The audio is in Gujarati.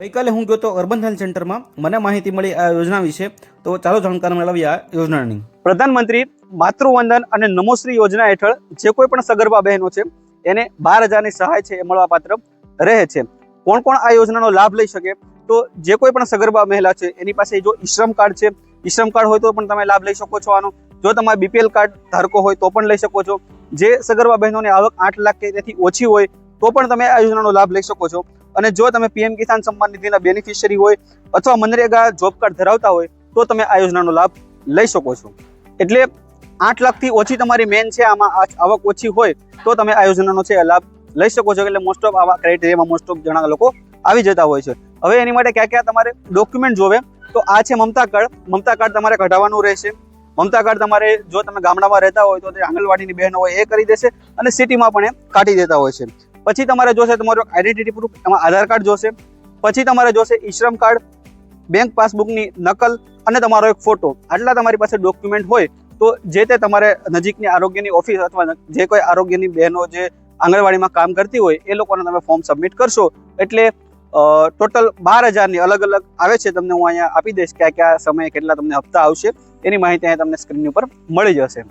ગઈકાલે હું ગયો તો અર્બન હેલ્થ સેન્ટરમાં. મને માહિતી મળી આ યોજના વિશે. તો ચાલો જાણકાર મેળવીએ આ યોજનાની. પ્રધાનમંત્રી માતૃવંદન અને નમોશ્રી યોજના હેઠળ જે કોઈ પણ સગર્ભા બહેનો છે, એને બાર હજારની સહાય છે એ મળવાપાત્ર રહે છે. કોણ કોણ આ યોજનાનો લાભ લઈ શકે? તો જે કોઈ પણ સગર્ભા મહિલા છે, એની પાસે જો ઈશ્રમ કાર્ડ છે, ઈશ્રમ કાર્ડ હોય તો પણ તમે લાભ લઈ શકો છો આનો. જો તમારે બીપીએલ કાર્ડ ધારકો હોય તો પણ લઈ શકો છો. જે સગર્ભા બહેનોની આવક આઠ લાખ કે તેથી ઓછી હોય તો પણ તમે આ યોજનાનો લાભ લઈ શકો છો. અને જો તમે પીએમ કિસાન સન્માન નિધિના બેનિફિશિયરી હોય અથવા મનરેગા જોબ કાર્ડ ધરાવતા હોય, તો તમે આ યોજનાનો લાભ લઈ શકો છો. એટલે આઠ લાખથી ઓછી તમારી મેન છે, આમાં આવક ઓછી હોય, તો તમે આ યોજનાનો છે લાભ લઈ શકો છો. એટલે મોસ્ટ ઓફ આવા ક્રાઇટેરિયામાં મોસ્ટ ઓફ ઘણા લોકો આવી જતા હોય છે. હવે એની માટે ક્યાં ક્યાં તમારે ડોક્યુમેન્ટ જોવે? તો આ છે મમતા કાર્ડ. મમતા કાર્ડ તમારે કઢાવવાનું રહેશે. મમતા કાર્ડ તમારે જો તમે ગામડામાં રહેતા હોય તો તે આંગણવાડીની બહેન હોય એ કરી દેશે અને સિટીમાં પણ એ કાઢી દેતા હોય છે. પછી તમારે જોશે તમારું આઈડેન્ટિટી પ્રૂફ એમાં આધાર કાર્ડ જોશે. પછી તમારે જોશે ઈશ્રમ કાર્ડ બેંક પાસબુકની નકલ અને તમારો એક ફોટો આટલા તમારી પાસે ડોક્યુમેન્ટ હોય તો જે તે તમારે નજીકની આરોગ્યની ઓફિસ અથવા જે કોઈ આરોગ્યની બહેનો જે આંગણવાડીમાં કામ કરતી હોય, એ લોકોને તમે ફોર્મ સબમિટ કરશો. એટલે ટોટલ બાર હજારની અલગ અલગ આવે છે, તમને હું અહીંયા આપી દઈશ કયા કયા સમયે કેટલા તમને હપ્તા આવશે. એની માહિતી અહીંયા તમને સ્ક્રીન ઉપર મળી જશે.